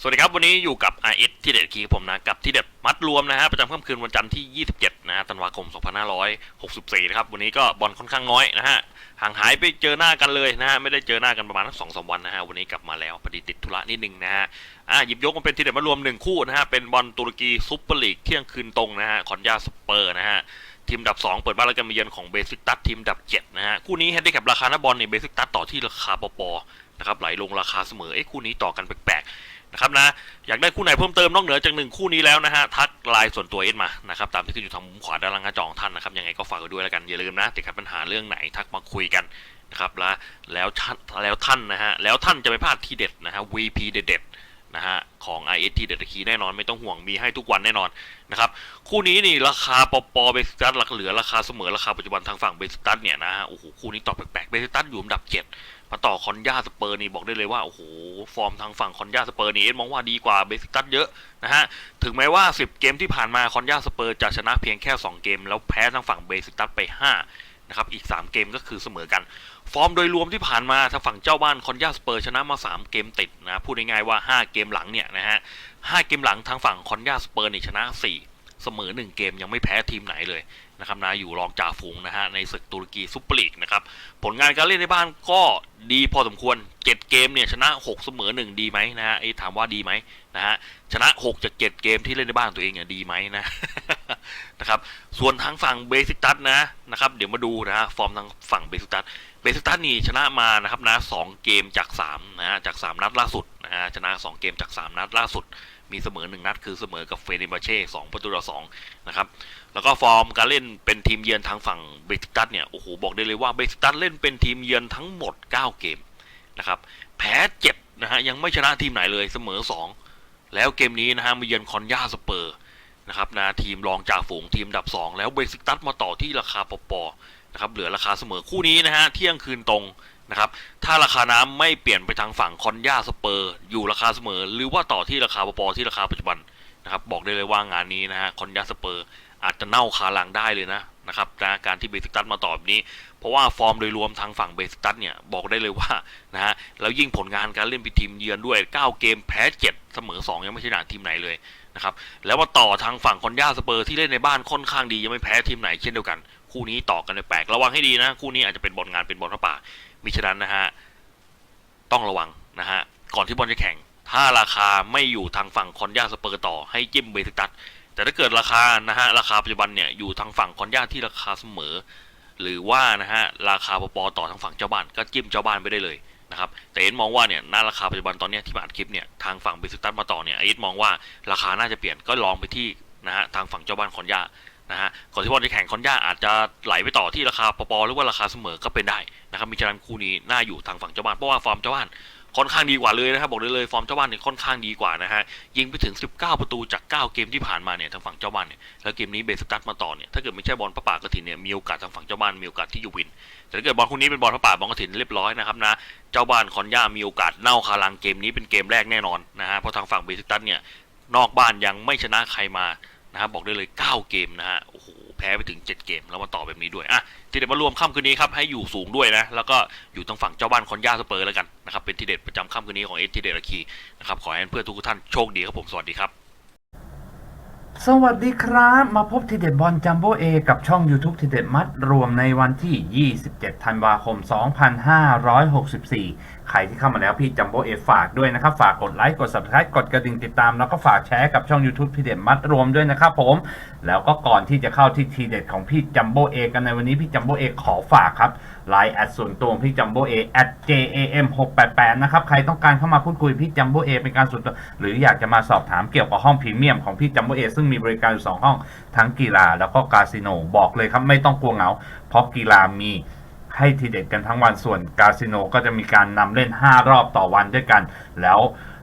สวัสดีครับ วันนี้อยู่กับ RS ที่เด็ดคีผมนะกับที่เด็ดมัดรวมนะฮะประจำค่ำคืนวันจันทร์ที่ 27 นะฮะธันวาคม 2564 นะครับ วันนี้ก็บอลค่อนข้างน้อยนะฮะห่างหายไปเจอหน้ากันเลยนะฮะไม่ได้เจอหน้ากันประมาณสักสองสามวันนะฮะวันนี้กลับมาแล้วพอดีติดธุระนิดนึงนะฮะอะหยิบยกมาเป็นที่เด็ดมารวมหนึ่งคู่นะฮะเป็นบอลตุรกีซุปเปอร์ลีกเที่ยงคืนตรงนะฮะคอนยาสเปอร์นะฮะทีมดับ 2 เปิดบ้านแล้วกันมาเยือนของเบสิกตัสทีมดับ7นะฮะคู่นี้เฮดดี้กับราคาหน้าบอลเนี่ยเบสิกตัสต่อที่ราคาปอปอ นะครับไหลลงราคาเสมอเอ้คู่นี้ต่อกันแปลกๆนะครับนะอยากได้คู่ไหนเพิ่มเติมนอกเหนือจากหนึ่งคู่นี้แล้วนะฮะทักไลน์ส่วนตัวเอ็ดมานะครับตามที่ขึ้นอยู่ทางมุมขวาด้านล่างหน้าจอของท่านนะครับยังไงก็ฝากไว้ด้วยแล้วกันอย่าลืมนะติดขัดปัญหาเรื่องไหนทักมาคุยกันนะครับแล้วแล้วท่านแล้วท่านนะฮะแล้วท่านจะไม่พลาดที่เด็ดนะฮะ VP เด็ดๆนะฮะของ i s t เด็ดคีแน่นอนไม่ต้องห่วงมีให้ทุกวันแน่นอนนะครับคู่นี้นี่ราคาปอปอเบสตัสหลักเหลือราคาเสมอราคาปัจจุบันทางฝั่งเบสตัสเนี่ยนะฮะโอ้โหคู่นี้ต่อแปลกๆเบสตัสอยู่อันดับเจ็ด มาต่อคอนยาสเปอร์นี่บอกได้เลยว่า โอ้โห ฟอร์มทางฝั่งคอนยาสเปอร์นี่เอ็นมองว่าดีกว่าเบสิตัสเยอะนะฮะ ถึงแม้ว่า 10 เกมที่ผ่านมาคอนยาสเปอร์จะชนะเพียงแค่ 2 เกม แล้วแพ้ทางฝั่งเบสิตัสไป 5 นะครับ อีก 3 เกมก็คือเสมอกัน ฟอร์มโดยรวมที่ผ่านมาทางฝั่งเจ้าบ้านคอนยาสเปอร์ชนะมา 3 เกมติดนะ พูดง่ายๆว่า 5 เกมหลังเนี่ยนะฮะ5เกมหลังทางฝั่งคอนยาสเปอร์นี่ชนะ 4 เสมอ 1 เกมยังไม่แพ้ทีมไหนเลย นะครับนะอยู่รองจ่าฝูงนะฮะในศึกตุรกีซุปเปอร์ลีกนะครับผลงานการเล่นในบ้านก็ดีพอสมควร 7 เกมเนี่ยชนะ 6 เสมอ 1 ดีไหมนะฮะไอ้ถามว่าดีไหมนะฮะชนะ 6 จาก 7 เกมที่เล่นในบ้านตัวเองเนี่ยดีไหมนะนะครับส่วนทางฝั่งเบสิตัสนะนะครับเดี๋ยวมาดูนะฮะฟอร์มทางฝั่งเบสิตัสเบสิตัสนี่ชนะมานะครับนะสองเกมจาก3นะฮะจาก 3 นัดล่าสุดนะฮะชนะ 2 เกมจาก 3 นัดล่าสุด มีเสมอ 1 นัด คือเสมอกับเฟเนบาเช่2ประตูต่อ2นะครับ แล้วก็ฟอร์มการเล่นเป็นทีมเยือนทางฝั่งเบสิกตัสเนี่ย โอ้โห บอกได้เลยว่าเบสิกตัสเล่นเป็นทีมเยือนทั้งหมด 9 เกมนะครับ แพ้เจ็นะฮะ ยังไม่ชนะทีมไหนเลยเสมอ 2 แล้วเกมนี้นะฮะมาเยือนคอนยาสเปอร์นะครับนะทีมรองจากฝูงทีมดับ 2 แล้วเบสิกตัสมาต่อที่ราคาปอปอนะครับ เหลือราคาเสมอคู่นี้นะฮะ เที่ยงคืนตรง นะครับถ้าราคาน้ำไม่เปลี่ยนไปทางฝั่งคอนยาสเปอร์ อยู่ราคาเสมอ หรือว่าต่อที่ราคาปอปที่ราคาปัจจุบันนะครับบอกได้เลยว่างานนี้นะฮะคอนยาสเปอร์ อาจจะเน่าคาหลังได้เลยนะนะครับนะการที่เบสิกตัสมาตอแบบนี้ เพราะว่าฟอร์มโดยรวมทางฝั่งเบสิกตัสเนี่ยบอกได้เลยว่านะฮะแล้วยิ่งผลงานการเล่นเป็นทีมเยือนด้วย 9 เกมแพ้ 7 เสมอ 2 ยังไม่ชนะทีมไหนเลย นะครับแล้วมาต่อทางฝั่งคอนยาสเปอร์ที่เล่นในบ้านค่อนข้างดียังไม่แพ้ทีมไหนเช่นเดียวกัน คู่นี้ต่อกันในแปลกระวังให้ดีนะ คู่นี้อาจจะเป็นบอลงานเป็นบอลพระป่ามิฉะนั้นนะฮะต้องระวังนะฮะก่อนที่บอลจะแข่ง ถ้าราคาไม่อยู่ทางฝั่งคอนยาสเปอร์ต่อให้จิ้มเบสิตัสแต่ถ้าเกิดราคานะฮะราคาปัจจุบันเนี่ยอยู่ทางฝั่งคอนยาที่ราคาเสมอ หรือว่านะฮะราคาปปต่อทางฝั่งเจ้าบ้านก็จิ้มเจ้าบ้านไปได้เลย นะครับแต่เอ็นมองว่าเนี่ยน่าราคาปัจจุบันตอนนี้ที่มาอัดคลิปเนี่ยทางฝั่งเบสิกตัสมาต่อเนี่ยเอ็นมองว่าราคาน่าจะเปลี่ยนก็ลองไปที่นะฮะทางฝั่งเจ้าบ้านคอนยานะฮะก่อนที่บอลจะแข่งคอนย่าอาจจะไหลไปต่อที่ราคาปปหรือว่าราคาเสมอก็เป็นได้นะครับมีฉะนั้นคู่นี้น่าอยู่ทางฝั่งเจ้าบ้านเพราะว่าฟอร์มเจ้าบ้านค่อนข้างดีกว่าเลยนะครับบอกได้เลยฟอร์มเจ้าบ้านเนี่ยค่อนข้างดีกว่านะฮะยิงไปถึง 19 ประตูจาก 9 เกมที่ผ่านมาเนี่ยทางฝั่งเจ้าบ้านเนี่ยแล้วเกมนี้เบสตัสมาต่อเนี่ยถ้าเกิดไม่ใช่บอลพระป่ากระถินเนี่ยมีโอกาสทางฝั่งเจ้าบ้านมีโอกาสที่จะวิน แต่ถ้าเกิดบอลคู่นี้เป็นบอลพระป่าบอลกระถินเรียบร้อยนะครับนะเจ้าบ้านคอนย่ามีโอกาสเน่าคาลังเกมนี้เป็นเกมแรกแน่นอนนะฮะเพราะทางฝั่งเบสตัสเนี่ยนอกบ้านยังไม่ชนะใครมานะครับบอกได้เลย 9 เกมนะฮะโอ้โห แพ้ไปถึง 7 เกม แล้วมาต่อแบบนี้ด้วยอะทีเด็ดมารวมค่ำคืนนี้ครับให้อยู่สูงด้วยนะแล้วก็อยู่ทางฝั่งเจ้าบ้านคอนยาสเปอร์แล้วกันนะครับเป็นทีเด็ดประจำค่ำคืนนี้ของเอสทีเด็ดอาคีนะครับขอให้เพื่อนทุกท่านโชคดีครับผมสวัสดีครับสวัสดีครับ มาพบทีเด็ดบอลจัมโบ้เอกับช่อง YouTube ทีเด็ดมัดรวมในวันที่ 27 ธันวาคม 2564 ใครที่เข้ามาแล้วพี่จัมโบ้เอฝากด้วยนะครับ ฝากกดไลค์กด subscribe กดกระดิ่งติดตาม แล้วก็ฝากแชร์กับช่อง YouTube ทีเด็ดมัดรวมด้วยนะครับผม แล้วก็ก่อนที่จะเข้าที่ทีเด็ดของพี่จัมโบ้เอกันในวันนี้พี่จัมโบ้เอขอฝากครับไลน์แอดส่วนตัวพี่จัมโบ้เอ at jam 688นะครับ ใครต้องการเข้ามาพูดคุยพี่จัมโบ้เอเป็นการส่วนตัว หรืออยากจะมาสอบถามเกี่ยวกับห้องพรีเมียมของพี่จัมโบ้เอซึ่งมีบริการอยู่สองห้องทั้งกีฬาแล้วก็คาสิโนบอกเลยครับไม่ต้องกลัวเหงาเพราะกีฬามี ให้ทีเด็ดกันทั้งวันส่วนคาสิโนก็จะมีการนำเล่น 5 รอบต่อวันด้วยกัน แล้ว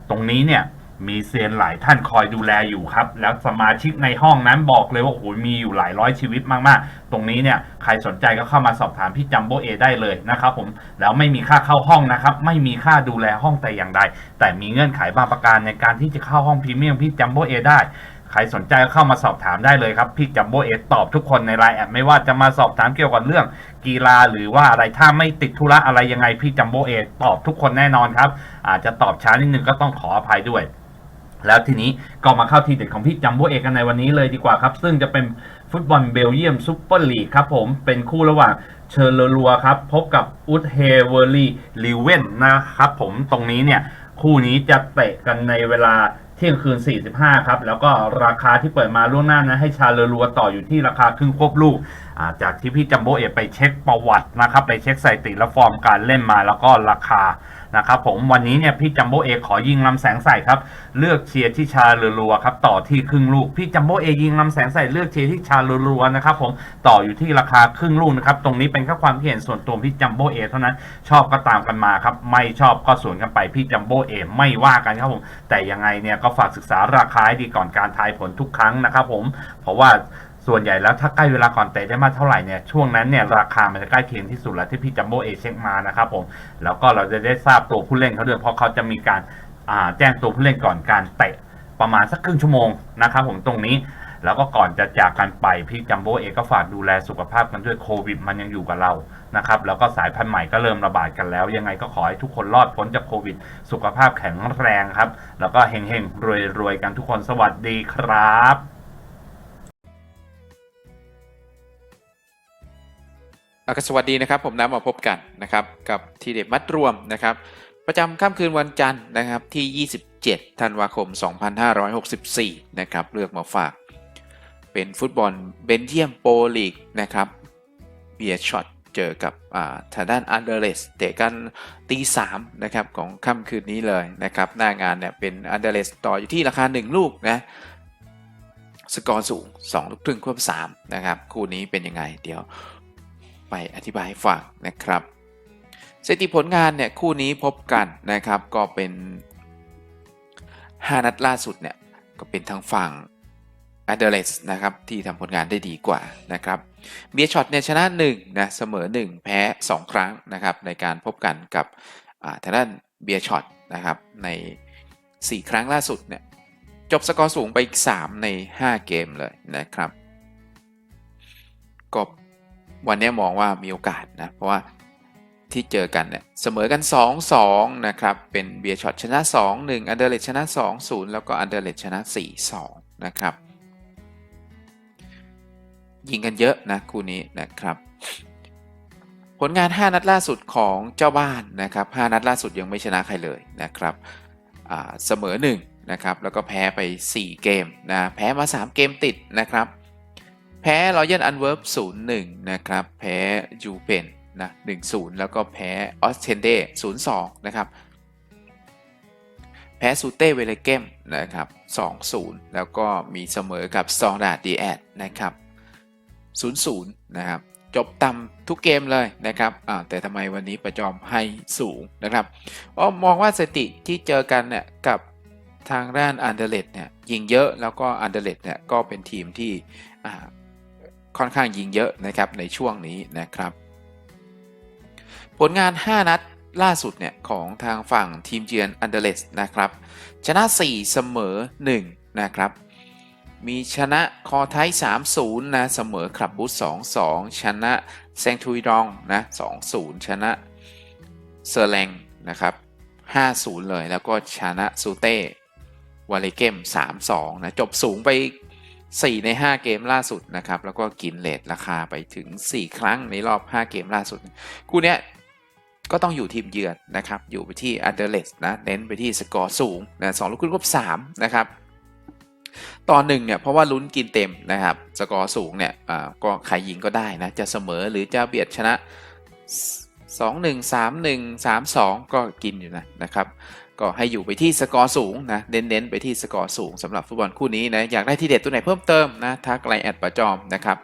ตรงนี้เนี่ยมีเซียนหลายท่านคอยดูแลอยู่ครับ แล้วสมาชิกในห้องนั้นบอกเลยว่าโอ้โหมีอยู่หลายร้อยชีวิตมากๆ ตรงนี้เนี่ยใครสนใจก็เข้ามาสอบถามพี่จัมโบเอได้เลยนะครับผมแล้วไม่มีค่าเข้าห้องนะครับ ไม่มีค่าดูแลห้องแต่อย่างใด แต่มีเงื่อนไขบางประการในการที่จะเข้าห้องพรีเมียมพี่จัมโบเอได้ ใครสนใจก็เข้ามาสอบถามได้เลยครับ พี่จัมโบเอตอบทุกคนในไลน์แอดไม่ว่าจะมาสอบถามเกี่ยวกับเรื่องกีฬาหรือว่าอะไรถ้าไม่ติดธุระอะไรยังไงพี่จัมโบเอตอบทุกคนแน่นอนครับ อาจจะตอบช้านิดนึงก็ต้องขออภัยด้วย แล้วทีนี้ก็มาเข้าทีเด็ดของพี่จัมโบ้เอกกันในวันนี้เลยดีกว่าครับ ซึ่งจะเป็นฟุตบอลเบลเยียมซูเปอร์ลีกครับผมเป็นคู่ระหว่างเชอร์ลัวครับพบกับอุดเฮเวอร์ลีลิเวนนะครับผมตรงนี้เนี่ยคู่นี้จะเตะกันในเวลา เที่ยงคืน 45 ครับ แล้วก็ราคาที่เปิดมาล่วงหน้านะให้ชาเลอรัวต่ออยู่ที่ราคาครึ่งควบลูกาจากที่พี่จัมโบ้เอไปเช็คประวัตินะครับ ไปเช็คสถิติและฟอร์มการเล่นมาแล้วก็ราคา นะครับผมวันนี้เนี่ยพี่จัมโบ้เอขอยิงลำแสงใส่ครับ เลือกเชียร์ที่ชาเลอรัวครับต่อที่ครึ่งลูกพี่จัมโบ้เอยิงลำแสงใส่เลือกเชียร์ที่ชาเลอรัวนะครับผมต่ออยู่ที่ราคาครึ่งลูกนะครับตรงนี้เป็นแค่ความเห็นส่วนตัวพี่จัมโบ้เอเท่านั้น ชอบก็ตามกันมาครับไม่ชอบก็สวนกันไปพี่จัมโบ้เอไม่ว่ากันครับผมแต่ยังไงเนี่ยก็ฝากศึกษาราคาให้ดีก่อนการทายผลทุกครั้งนะครับผมเพราะว่า ส่วนใหญ่แล้วถ้าใกล้เวลาก่อนเตะได้มากเท่าไหร่เนี่ยช่วงนั้นเนี่ยราคามันจะใกล้เคียงที่สุดแล้วที่พี่จัมโบ้เอเช็คมานะครับผมแล้วก็เราจะได้ทราบตัวผู้เล่นเขาด้วยเพราะเขาจะมีการแจ้งตัวผู้เล่นก่อนการเตะประมาณสักครึ่งชั่วโมงนะครับผมตรงนี้แล้วก็ก่อนจะจากกันไปพี่จัมโบ้เองก็ฝากดูแลสุขภาพกันด้วยโควิดมันยังอยู่กับเรานะครับแล้วก็สายพันธุ์ใหม่ก็เริ่มระบาดกันแล้ว ยังไงก็ขอให้ทุกคนรอดพ้นจากโควิด สุขภาพแข็งแรงครับ แล้วก็เฮงๆรวยๆกันทุกคนสวัสดีครับ ก็สวัสดีนะครับ ผมน้ำมาพบกันนะครับ กับทีเด็ดมัดรวมนะครับ ประจำค่ำคืนวันจันทร์นะครับที่ 27 ธันวาคม 2564 นะครับ เลือกมาฝาก เป็นฟุตบอลเบนเยียมโปรลีกนะครับเบียช็อตเจอกับอ่าทางด้านอันเดอร์เลสเตะกันตีสามนะครับของค่ำคืนนี้เลยนะครับ หน้างานเนี่ยเป็นอันเดอร์เลสต่ออยู่ที่ราคา 1 ลูกนะสกอร์สูง2ลูกครึ่งควบ3นะครับ คู่นี้เป็นยังไงเดี๋ยว ไปอธิบายให้ฟังนะครับสถิติผลงานเนี่ยคู่นี้พบกันนะครับก็เป็น 5 นัดล่าสุดเนี่ยก็เป็นทางฝั่ง a d e r l e s นะครับที่ทำผลงานได้ดีกว่านะครับเบียช็อตเนี่ยชนะ1นะเสมอ 1 แพ้ 2 ครั้งนะครับในการพบกันกับอ่าทางด้านเบียช็อตนะครับใน 4 ครั้งล่าสุดเนี่ยจบสกอร์สูงไปอีก 3 ใน 5 เกมเลยนะครับก็ วันนี้มองว่ามีโอกาสนะเพราะว่าที่เจอกันเนี่ยเสมอกัน 2-2 นะครับ เป็นเบียร์ช็อตชนะ 2-1 อันเดอร์เลชนะ 2-0 แล้วก็อันเดอร์เลชนะ 4-2 นะครับ ยิงกันเยอะนะคู่นี้นะครับ ผลงาน 5 นัดล่าสุดของเจ้าบ้านนะครับ 5 นัดล่าสุดยังไม่ชนะใครเลยนะครับเสมอ 1 นะครับ แล้วก็แพ้ไป 4 เกมนะแพ้มา 3 เกมติดนะครับ แพ้รอยัลอันเวิร์บ0-1นย์หนึ่งนะครับ แพ้ยูเพนนะ1-0แล้วก็แพ้ออสเทนเด0-2นย์สองนะครับแพ้ซูเต้เวเลเกมนะครับ2-0 แล้วก็มีเสมอกับซองดาดีแอดนะครับ0-0 นะครับ จบต่ำทุกเกมเลยนะครับแต่ทำไมวันนี้ประจอมให้สูงนะครับเพราะมองว่าสติที่เจอกันเนี่ยกับทางด้านอันเดเลตเนี่ยยิงเยอะแล้วก็อันเดเลตเนี่ยก็เป็นทีมที่ ค่อนข้างยิงเยอะนะครับในช่วงนี้นะครับ ผลงาน 5 นัดล่าสุดเนี่ยของทางฝั่งทีมเยือนอันเดร์เลสนะครับ ชนะ 4 เสมอ 1 นะครับ มีชนะคอไทย3-0 นะ เสมอคลับบูส2-2 ชนะแซงทุยดองนะ 2-0 ชนะเซอร์แลงนะครับ 5-0 เลยแล้วก็ชนะซูเต้วาเลเกม3-2 นะ จบสูงไป 4 ใน 5 เกมล่าสุดนะครับ แล้วก็กินเลทราคาไปถึง 4 ครั้งในรอบ 5 เกมล่าสุด คู่เนี้ยก็ต้องอยู่ทีมเยือนนะครับ อยู่ไปที่อันเดอร์เลสนะ เน้นไปที่สกอร์สูงนะสองลูกครึ่งครบ3นะครับตอนหนึ่งเนี่ยเพราะว่าลุ้นกินเต็มนะครับสกอร์สูงเนี่ยอ่าก็ใครยิงก็ได้นะ จะเสมอหรือจะเบียดชนะ 2 1 3 1 3 2 ก็กินอยู่นะนะครับ ก็ให้อยู่ไปที่สกอร์สูงนะเน้นๆไปที่สกอร์สูงสำหรับฟุตบอลคู่นี้นะอยากได้ที่เด็ดตัวไหนเพิ่มเติมนะทักไลน์แอดประจอมนะครับ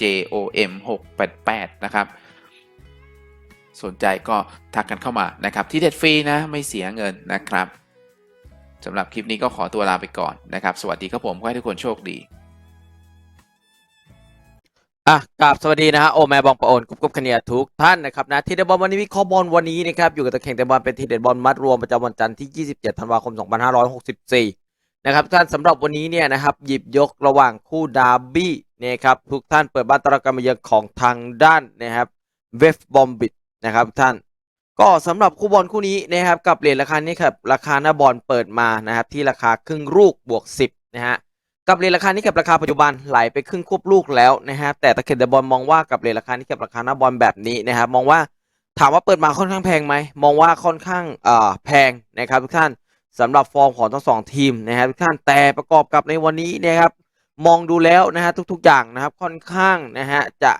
@jom 6 8 8นะครับสนใจก็ทักกันเข้ามานะครับที่เด็ดฟรีนะไม่เสียเงินนะครับสำหรับคลิปนี้ก็ขอตัวลาไปก่อนนะครับ สวัสดีครับผมขอให้ทุกคนโชคดี อะกราบสวัสดีนะฮะโอแม่บองปะโอนกุ๊บกุ๊บคเนียทุกท่านนะครับนะทีเด็ดบอลวันนี้วิเคราะห์บอลวันนี้นะครับอยู่กับตะเข่งแต่บอลเป็นทีเด็ดบอลมัดรวมประจำวันจันทร์ที่ 27 ธันวาคม 2564 นะครับท่านสำหรับวันนี้เนี่ยนะครับหยิบยกระหว่างคู่ดาร์บี้เนี่ยครับทุกท่านเปิดบ้านต้อนรับการมาเยือนของทางด้านนะครับเวฟบอมบิดนะครับท่าน ก็สำหรับคู่บอลคู่นี้นะครับกับเหรียญราคานี้ครับราคาหน้าบอลเปิดมานะครับที่ราคาครึ่งลูกบวก 10นะฮะ กับเรียญราคานี้กับราคาปัจจุบันไหลไปครึ่งควบลูกแล้วนะฮะแต่ตะเข็ดเดบอลมองว่ากับเรียญราคานี้กับราคาหน้าบอลแบบนี้นะครับมองว่าถามว่าเปิดมาค่อนข้างแพงไหมมองว่าค่อนข้างเอ่อแพงนะครับทุกท่านสำหรับฟอร์มของทั้งสองทีมนะครับทุกท่านแต่ประกอบกับในวันนี้นะครับมองดูแล้วนะฮะทุกๆอย่างนะครับค่อนข้างนะฮะจะ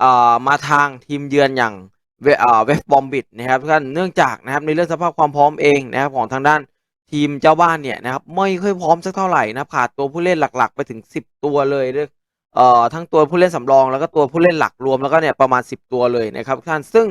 เอ่อมาทางทีมเยือนอย่างเวเอ่อเวฟบอมบิดนะครับทุกท่านเนื่องจากนะครับในเรื่องสภาพความพร้อมเองนะครับของทางด้าน ทีมเจ้าบ้านเนี่ยนะครับไม่ค่อยพร้อมสักเท่าไหร่นะครับขาดตัวผู้เล่นหลักๆ ไปถึง 10 ตัวเลยเอ่อทั้งตัวผู้เล่นสำรองแล้วก็ตัวผู้เล่นหลักรวมแล้วก็เนี่ยประมาณ 10 ตัวเลยนะครับท่านซึ่ง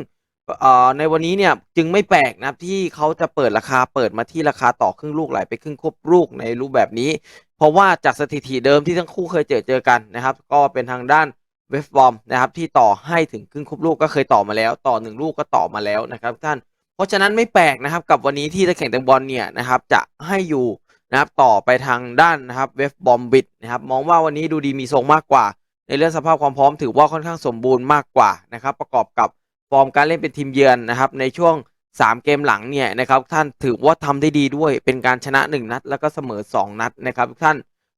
ในวันนี้เนี่ยจึงไม่แปลกนะครับที่เขาจะเปิดราคาเปิดมาที่ราคาต่อครึ่งลูกไหลไปครึ่งควบลูกในรูปแบบนี้ เพราะว่าจากสถิติเดิมที่ทั้งคู่เคยเจอเจอกันนะครับ ก็เป็นทางด้านเวฟบอมนะครับที่ต่อให้ถึงครึ่งครบลูกก็เคยต่อมาแล้ว ต่อหนึ่งลูกก็ต่อมาแล้วนะครับท่าน ราะฉะนั้นไม่แปลกนะครับกับวันนี้ที่ตะแข่งแตงบอลเนี่ยนะครับจะให้อยู่นะครับต่อไปทางด้านนะครับเวฟบอมบิดนะครับมองว่าวันนี้ดูดีมีทรงมากกว่า ในเรื่องสภาพความพร้อมถือว่าค่อนข้างสมบูรณ์มากกว่านะครับประกอบกับฟอร์มการเล่นเป็นทีมเยือนนะครับในช่วง 3 เกมหลังเนี่ยนะครับท่านถือว่าทำได้ดีด้วยเป็นการชนะ 1 นัด แล้วก็เสมอ 2 นัดนะครับท่าน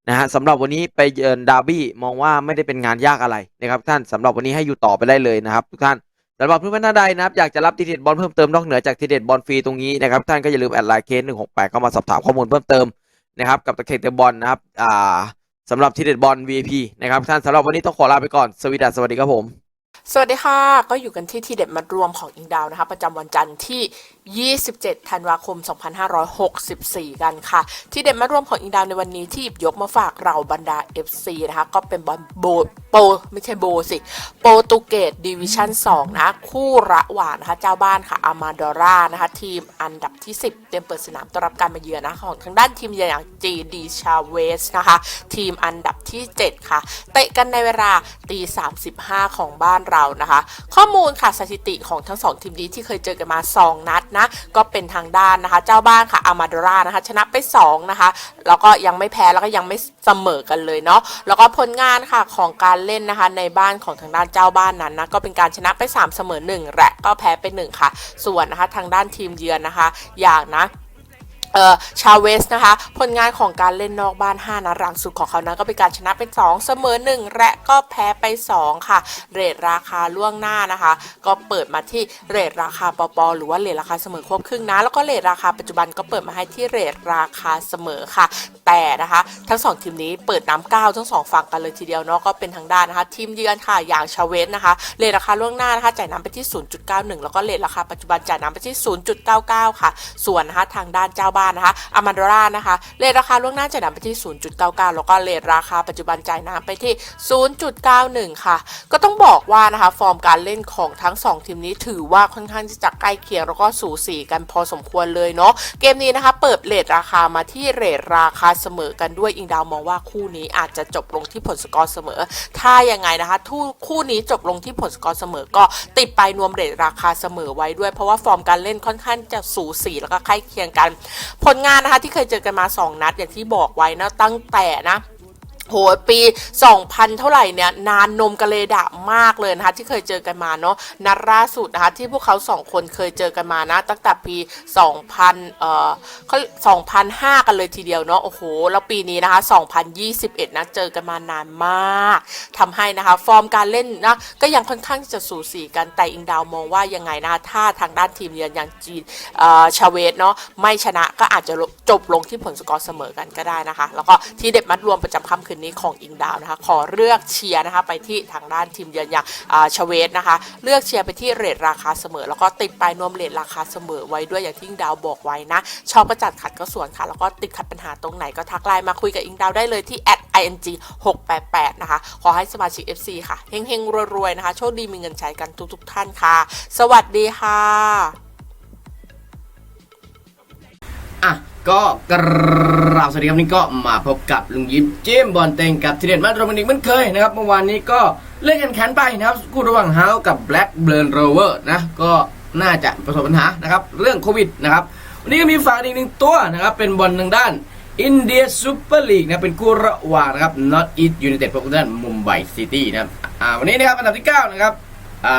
นะฮะสำหรับวันนี้ไปเยือนดาร์บี้มองว่าไม่ได้เป็นงานยากอะไรนะครับท่านสำหรับวันนี้ให้อยู่ต่อไปได้เลยนะครับทุกท่าน สำหรับเพื่อนๆท่านใดนะครับอยากจะรับทีเด็ดบอลเพิ่มเติมนอกเหนือจากทีเด็ดบอลฟรีตรงนี้นะครับท่านก็อย่าลืมแอดไลน์เคสหนึ่งหกแปดเข้ามาสอบถามข้อมูลเพิ่มเติมนะครับกับตะเข็งเตะบอลนะครับอ่าสำหรับทีเด็ดบอล VIP นะครับท่านสำหรับวันนี้ต้องขอลาไปก่อนสวีดัสสวัสดีครับผม สวัสดีค่ะ ก็อยู่กันที่ทีเด็ดมารวมของอิงดาวนะคะ ประจำวันจันทร์ที่ 27 ธันวาคม 2564 กันค่ะ ที่เด็ดมัดรวมของอิงดาวในวันนี้ที่หยิบยกมาฝากเราบรรดา FC นะคะ ก็เป็นบอลโบโปไม่ใช่โบสิ โปรตุเกสดิวิชั่น 2 นะ คู่ระหว่างนะคะ เจ้าบ้านค่ะ อามาดอร่านะคะ ทีมอันดับที่ 10 เตรียมเปิดสนามต้อนรับการมาเยือนนะของทางด้านทีมเยือนอย่างจีดีชาเวสนะคะ ทีมอันดับที่ 7 ค่ะ เตะกันในเวลาตี35 ของบ้านเรานะคะ ข้อมูลค่ะสถิติของทั้งสองทีมนี้ที่เคยเจอกันมา 2 นัดนะ ก็เป็นทางด้านนะคะ เจ้าบ้านค่ะอามาดร่านะคะ ชนะไป2นะคะแล้วก็ยังไม่แพ้แล้วก็ยังไม่เสมอกันเลยเนาะแล้วก็ผลงานค่ะของการเล่นนะคะ ในบ้านของทางด้านเจ้าบ้านนั้นนะก็เป็นการชนะไป 3 เสมอ1และก็แพ้ไป1ค่ะ ส่วนนะคะทางด้านทีมเยือนนะคะ อย่างนะ ชาเวสนะคะ ผลงานของการเล่นนอกบ้าน 5นัดหลังสุดของเขานั้นก็เป็นการชนะเป็น 2 เสมอ 1 และก็แพ้ไป 2 ค่ะ เรทราคาล่วงหน้านะคะ ก็เปิดมาที่เรทราคาปปหรือว่าเรทราคาเสมอควบครึ่งนะ แล้วก็เรทราคาปัจจุบันก็เปิดมาให้ที่เรทราคาเสมอค่ะแต่นะคะ ทั้งสองทีมนี้เปิดน้ำก้าวทั้งสองฝั่งกันเลยทีเดียวเนาะก็เป็นทางด้านนะคะทีมเยือนค่ะอย่างชาเวสนะคะเรทราคาล่วงหน้านะคะจ่ายน้ำไปที่ 0.91 แล้วก็เรทราคาปัจจุบันจ่ายน้ำไปที่ 0.99 ค่ะ ส่วนนะคะทางด้านเจ้าบ้านนะคะอามันดรานะคะเรทราคาล่วงหน้าจ่ายน้ำไปที่ 0.99 แล้วก็เรทราคาปัจจุบันจ่ายน้ำไปที่ 0.91 ค่ะ ก็ต้องบอกว่านะคะฟอร์มการเล่นของทั้ง 2 ทีมนี้ถือว่าค่อนข้างที่จะใกล้เคียงแล้วก็สูสีกันพอสมควรเลยเนาะเกมนี้นะคะเปิดเรทราคามาที่เรทราคาเสมอกันด้วยอิงดาวมองว่าคู่นี้อาจจะจบลงที่ผลสกอร์เสมอ ถ้ายังไงนะคะทู่คู่นี้จบลงที่ผลสกอร์เสมอ ก็ติดไปนวมเรทราคาเสมอไว้ด้วย เพราะว่าฟอร์มการเล่นค่อนข้างจะสูสีแล้วก็ใกล้เคียงกัน ผลงานนะคะที่เคยเจอกันมา 2 นัดอย่างที่บอกไว้นะตั้งแต่นะ โหปี 2000 เท่าไหร่เนี่ยนานนมกะเลดะมากเลยนะคะที่เคยเจอกันมาเนาะนัดล่าสุดนะคะที่พวกเขาสองคนเคยเจอกันมานะตั้งแต่ปี 2000 เอ่อเขา2005 กันเลยทีเดียวเนาะโอ้โห แล้วปีนี้นะคะ 2021 นะเจอกันมานานมากทำให้นะคะฟอร์มการเล่นนะก็ยังค่อนข้างจะสูสีกันแต่อิงดาวมองว่ายังไงนะถ้าทางด้านทีมเยือนอย่างจีนเอ่อชาเวสเนาะไม่ชนะก็อาจจะจบลงที่ผลสกอร์เสมอกันก็ได้นะคะ แล้วก็ที่เด็ดมัดรวมประจำค่ำคืนนี้ของอิงดาวนะคะ ขอเลือกเชียร์นะคะ ไปที่ทางด้านทีมเยือนอย่างชเวสนะคะ เลือกเชียร์ไปที่เรทราคาเสมอ แล้วก็ติดไปนวมเรทราคาเสมอไว้ด้วยอย่างที่อิงดาวบอกไว้นะ ชอบก็จัดขัดก็ส่วนค่ะ แล้วก็ติดขัดปัญหาตรงไหนก็ทักไลน์มาคุยกับอิงดาวได้เลยที่ @ing 688นะคะ ขอให้สมาชิก FC ค่ะเฮงๆรวยๆนะคะ โชคดีมีเงินใช้กันทุกๆท่านค่ะ สวัสดีค่ะ ก็กราบสวัสดีครับนี่ก็มาพบกับลุงยิปเจมบอลเต็งกับทีเด็ดมาตรมันอีกเหมือนเคยนะครับเมื่อวานนี้ก็เล่นกันแข่งไปนะครับคู่ระหว่างเฮากับแบล็กเบิร์นโรเวอร์นะก็น่าจะประสบปัญหานะครับเรื่องโควิดนะครับวันนี้ก็มีฝากอีกหนึ่งตัวนะครับเป็นบอลทางด้านอินเดียซูเปอร์ลีกนะเป็นคู่ระหว่างนะครับ North East United พบกับด้านมุมไบซิตี้นะวันนี้นะครับอันดับที่9นะครับ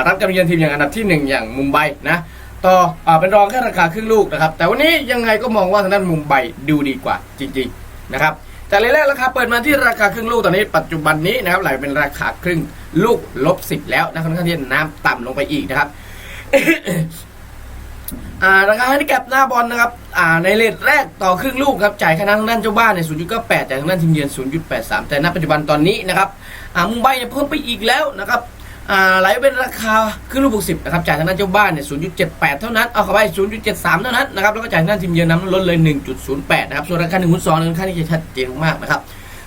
รับการเยือนทีมอย่างอันดับที่ 1 อย่างมุมไบนะ ต่ออเป็นรองแค่ราคาครึ่งลูกนะครับ แต่วันนี้ยังไงก็มองว่าทางด้านมุมไบดูดีกว่าจริงๆนะครับแต่เลยแรกราคาเปิดมาที่ราคาครึ่งลูกตอนนี้ปัจจุบันนี้นะครับไหลเป็นราคาครึ่งลูกลบสิบแล้วนะค่อนข้างที่น้ำต่ำลงไปอีกนะครับาราคาให้แก็บหน้าบอลนะครับในเลทแรกต่อครึ่งลูกครับจ่ายคะแนนทางด้านเจ้าบ้านเนี่ย0.98จ่ายทางด้านทีมเยือน0.83 แต่ณปัจจุบันตอนนี้นะครับมุมไบเนี่ยเพิ่มไปอีกแล้วนะครับ ไหลเป็นราคาครึ่งลูกบวก10นะครับจ่ายทางด้านเจ้าบ้านเนี่ย0.78เท่านั้นเอาเข้าไป0.73เท่านั้นนะครับแล้วก็จ่ายทางด้านทีมเยือนน้ำลดเลย1.08นะครับส่วนราคา1คูณ2เนี่ยค่อนข้าที่จะชัดเจนมากนะครับ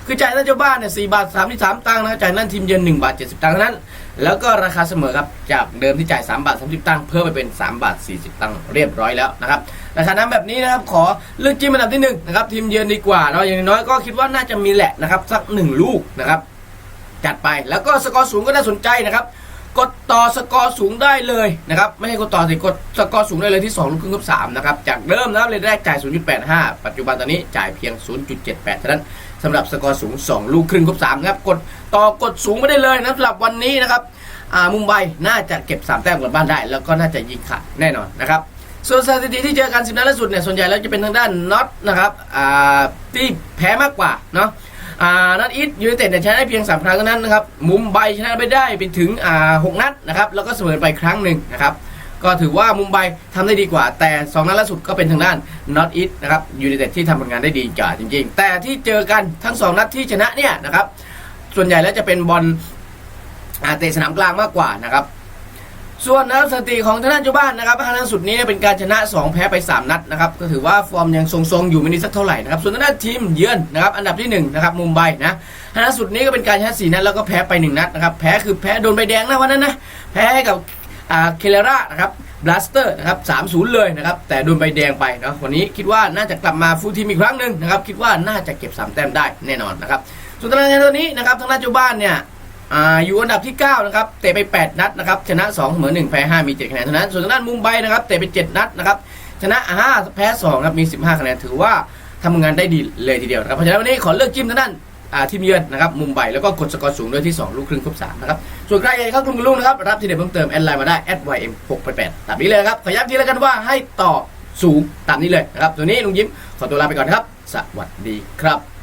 คือจ่ายด้านเจ้าบ้านเนี่ย4บาท33ตังค์นะครับจ่ายด้านทีมเยือน1บาท70ตังค์เท่านั้น แล้วก็ราคาเสมอครับจากเดิมที่จ่าย3บาท30ตังค์เพิ่มไปเป็น3บาท40ตังค์เรียบร้อยแล้วนะครับราคาน้ำแบบนี้นะครับขอเลือกจิ้มอันดับที่หนึ่งนะครับทีมเยือนดีกว่าเนาะอย่างน้อยก็คิดว่าน่าจะมีแหละนะครับสักหนึ่งลูกนะครับ จัดไป แล้วก็สกอร์สูงก็น่าสนใจนะครับ กดต่อสกอร์สูงได้เลยนะครับ ไม่ใช่กดต่อสิกดสกอร์สูงได้เลยที่2ลูกครึ่งกับ3นะครับ จากเดิมนะครับเลนแรกจ่าย 0.85 ปัจจุบันตอนนี้จ่ายเพียง 0.78เท่านั้นสำหรับสกอร์สูง 2 ลูกครึ่งกับ3นะครับกดต่อกดสูงไม่ได้เลยนะสำหรับวันนี้นะครับอ่ามุมไบน่าจะเก็บ 3 แต้มกลับบ้านได้ แล้วก็น่าจะยิงขาดแน่นอนนะครับส่วนสถิติที่เจอกันสิบนัดล่าสุดเนี่ยส่วนใหญ่แล้วจะเป็นทางด้านน็อตนะครับอ่าที่แพ้มากกว่าเนาะ อ่านัดอีทยูไนเต็ดเนี่ยชนะได้เพียงสามครั้งเท่านั้นนะครับ มุมไบชนะไปได้ไปถึงอ่าหกนัดนะครับแล้วก็เสมอไปครั้งหนึ่งนะครับก็ถือว่ามุมไบทำได้ดีกว่า แต่สองนัดล่าสุดก็เป็นทางด้านน็อตอีทนะครับยูไนเต็ดที่ทำผลงานได้ดีกว่าจริง ๆ แต่ที่เจอกันทั้งสองนัดที่ชนะเนี่ยนะครับส่วนใหญ่แล้วจะเป็นบอลอาเตะสนามกลางมากกว่านะครับ ส่วนนะครับสถิติของทางด้านเจ้าบ้านนะครับครั้งสุดนี้เป็นการชนะ 2 แพ้ไป 3 นัดนะครับก็ถือว่าฟอร์มยังทรงๆอยู่ไม่ดีสักเท่าไหร่นะครับส่วนทางด้านทีมเยือนนะครับอันดับที่1นะครับมุมไบนะครั้งสุดนี้ก็เป็นการชนะ4นัดแล้วก็แพ้ไป 1 นัดนะครับแพ้คือแพ้โดนใบแดงนะวันนั้นนะแพ้ให้กับอ่าเคเลรานะครับบลัสเตอร์นะครับ3-0เลยนะครับ แต่โดนใบแดงไปเนาะ วันนี้คิดว่าน่าจะกลับมาฟูทีมอีกครั้งหนึ่งนะครับ คิดว่าน่าจะเก็บ3แต้มได้แน่นอนนะครับ ส่วนตารางคะแนนตอนนี้นะครับ ทางด้านเจ้าบ้านเนี่ย อ่าอยู่อันดับที่ 9 นะครับ เตะไป 8 นัดนะครับ ชนะ2เสมอ1แพ้5มี7คะแนนเท่านั้น ส่วนทางด้านมุมไบนะครับ เตะไป 7 นัดนะครับ ชนะ 5 แพ้2ครับ มี 15 คะแนน ถือว่าทำงานได้ดีเลยทีเดียวนะครับ เพราะฉะนั้นวันนี้ขอเลือกจิ้มทางด้านทีมเยือนนะครับ มุมไบแล้วก็กดสกอร์สูงด้วยที่ 2 ลูกครึ่งครบ3นะครับ ส่วนใครอยากเข้ากลุ่มกับลูกนะครับ รับทีเด็ดเพิ่มเติมแอดไลน์มาได้ @ym 6 8ตามนี้เลยครับ ขอย้ำทีแล้วกันว่าให้ต่อสูงตามนี้เลยนะครับส่วนี้ลุงยิ้มขอตัวลาไปก่อนครับ สวัสดีครับ